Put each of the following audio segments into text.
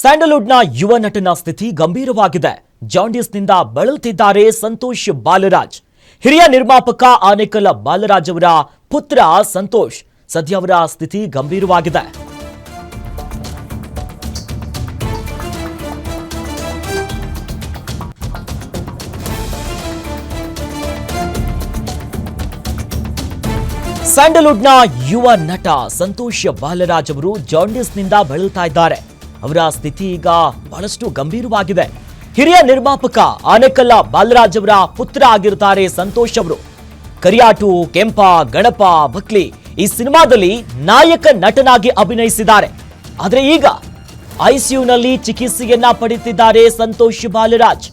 ಸ್ಯಾಂಡಲ್ವುಡ್ನ ಯುವ ನಟನ ಸ್ಥಿತಿ ಗಂಭೀರವಾಗಿದೆ. ಜಾಂಡೀಸ್ನಿಂದ ಬಳಲುತ್ತಿದ್ದಾರೆ ಸಂತೋಷ್ ಬಾಲರಾಜ್. ಹಿರಿಯ ನಿರ್ಮಾಪಕ ಆನೇಕಲ್ ಬಾಲರಾಜ್ ಅವರ ಪುತ್ರ ಸಂತೋಷ್. ಸದ್ಯ ಅವರ ಸ್ಥಿತಿ ಗಂಭೀರವಾಗಿದೆ. ಸ್ಯಾಂಡಲ್ವುಡ್ನ ಯುವ ನಟ ಸಂತೋಷ್ ಬಾಲರಾಜ್ ಅವರು ಜಾಂಡಿಸ್ನಿಂದ ಬಳಲ್ತಾ ಇದ್ದಾರೆ. ಅವರ ಸ್ಥಿತಿ ಈಗ ಬಹಳಷ್ಟು ಗಂಭೀರವಾಗಿದೆ. ಹಿರಿಯ ನಿರ್ಮಾಪಕ ಆನೆಕಲ್ಲ ಬಾಲರಾಜ್ ಅವರ ಪುತ್ರ ಆಗಿರುತ್ತಾರೆ ಸಂತೋಷ್ ಅವರು. ಕರಿಯಾಟು, ಕೆಂಪ, ಗಣಪ, ಬಕ್ಲಿ ಈ ಸಿನಿಮಾದಲ್ಲಿ ನಾಯಕ ನಟನಾಗಿ ಅಭಿನಯಿಸಿದ್ದಾರೆ. ಆದರೆ ಈಗ ಐಸಿಯುನಲ್ಲಿ ಚಿಕಿತ್ಸೆಯನ್ನ ಪಡೆಯುತ್ತಿದ್ದಾರೆ ಸಂತೋಷ್ ಬಾಲರಾಜ್.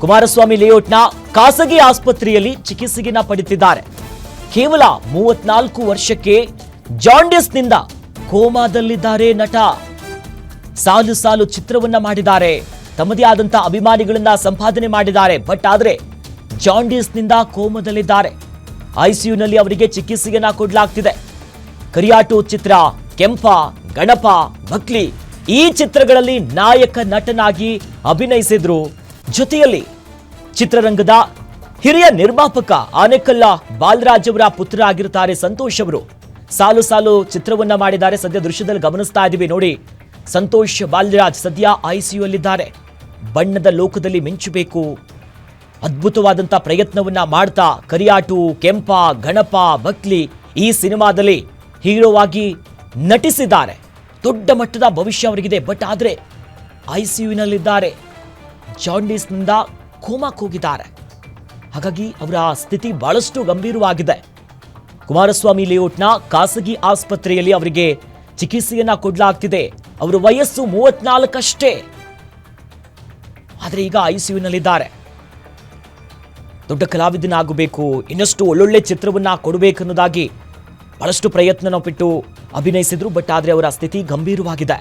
ಕುಮಾರಸ್ವಾಮಿ ಲೇಔಟ್ನ ಖಾಸಗಿ ಆಸ್ಪತ್ರೆಯಲ್ಲಿ ಚಿಕಿತ್ಸೆಯನ್ನ ಪಡೆಯುತ್ತಿದ್ದಾರೆ. ಕೇವಲ ಮೂವತ್ನಾಲ್ಕು ವರ್ಷಕ್ಕೆ ಜಾಂಡಿಸ್ನಿಂದ ಕೋಮಾದಲ್ಲಿದ್ದಾರೆ ನಟ. ಸಾಲು ಸಾಲು ಚಿತ್ರವನ್ನ ಮಾಡಿದ್ದಾರೆ. ತಮ್ಮದೇ ಆದಂತಹ ಅಭಿಮಾನಿಗಳನ್ನ ಸಂಪಾದನೆ ಮಾಡಿದ್ದಾರೆ. ಬಟ್ ಆದ್ರೆ ಜಾಂಡೀಸ್ನಿಂದ ಕೋಮದಲ್ಲಿದ್ದಾರೆ. ಐಸಿಯುನಲ್ಲಿ ಅವರಿಗೆ ಚಿಕಿತ್ಸೆಯನ್ನ ಕೊಡಲಾಗ್ತಿದೆ. ಕರಿಯಾಟು ಚಿತ್ರ, ಕೆಂಪ, ಗಣಪ, ಬಕ್ಲಿ ಈ ಚಿತ್ರಗಳಲ್ಲಿ ನಾಯಕ ನಟನಾಗಿ ಅಭಿನಯಿಸಿದ್ರು. ಜೊತೆಯಲ್ಲಿ ಚಿತ್ರರಂಗದ ಹಿರಿಯ ನಿರ್ಮಾಪಕ ಆನೆಕಲ್ಲ ಬಾಲರಾಜ್ ಅವರ ಪುತ್ರ ಆಗಿರ್ತಾರೆ ಸಂತೋಷ್ ಅವರು. ಸಾಲು ಸಾಲು ಚಿತ್ರವನ್ನ ಮಾಡಿದ್ದಾರೆ. ಸದ್ಯ ದೃಶ್ಯದಲ್ಲಿ ಗಮನಿಸ್ತಾ ಇದ್ದೀವಿ ನೋಡಿ. ಸಂತೋಷ್ ಬಾಲ್ಯರಾಜ್ ಸದ್ಯ ಐಸಿಯು ಅಲ್ಲಿದ್ದಾರೆ ಬಣ್ಣದ ಲೋಕದಲ್ಲಿ ಮಿಂಚಬೇಕು. ಅದ್ಭುತವಾದಂಥ ಪ್ರಯತ್ನವನ್ನ ಮಾಡ್ತಾ ಕರಿಯಾಟು, ಕೆಂಪ, ಗಣಪ, ಬಕ್ಲಿ ಈ ಸಿನಿಮಾದಲ್ಲಿ ಹೀರೋ ಆಗಿ ನಟಿಸಿದ್ದಾರೆ. ದೊಡ್ಡ ಮಟ್ಟದ ಭವಿಷ್ಯ ಅವರಿಗಿದೆ, ಬಟ್ ಆದರೆ ಐ ಸಿ ಯುನಲ್ಲಿದ್ದಾರೆ ಜಾಂಡೀಸ್ನಿಂದ ಕೋಮಾಕ್ ಹೋಗಿದ್ದಾರೆ ಹಾಗಾಗಿ ಅವರ ಸ್ಥಿತಿ ಬಹಳಷ್ಟು ಗಂಭೀರವಾಗಿದೆ. ಕುಮಾರಸ್ವಾಮಿ ಲೇಔಟ್ನ ಖಾಸಗಿ ಆಸ್ಪತ್ರೆಯಲ್ಲಿ ಅವರಿಗೆ ಚಿಕಿತ್ಸೆಯನ್ನ ಕೊಡಲಾಗ್ತಿದೆ. ಅವರ ವಯಸ್ಸು ಮೂವತ್ನಾಲ್ಕಷ್ಟೇ. ಆದರೆ ಈಗ ಐಸಿಯುನಲ್ಲಿದ್ದಾರೆ. ದೊಡ್ಡ ಕಲಾವಿದನಾಗಬೇಕು, ಇನ್ನಷ್ಟು ಒಳ್ಳೊಳ್ಳೆ ಚಿತ್ರವನ್ನ ಕೊಡಬೇಕನ್ನೋದಾಗಿ ಬಹಳಷ್ಟು ಪ್ರಯತ್ನ ನಾವು ಬಿಟ್ಟು ಅಭಿನಯಿಸಿದ್ರು, ಬಟ್ ಆದರೆ ಅವರ ಸ್ಥಿತಿ ಗಂಭೀರವಾಗಿದೆ.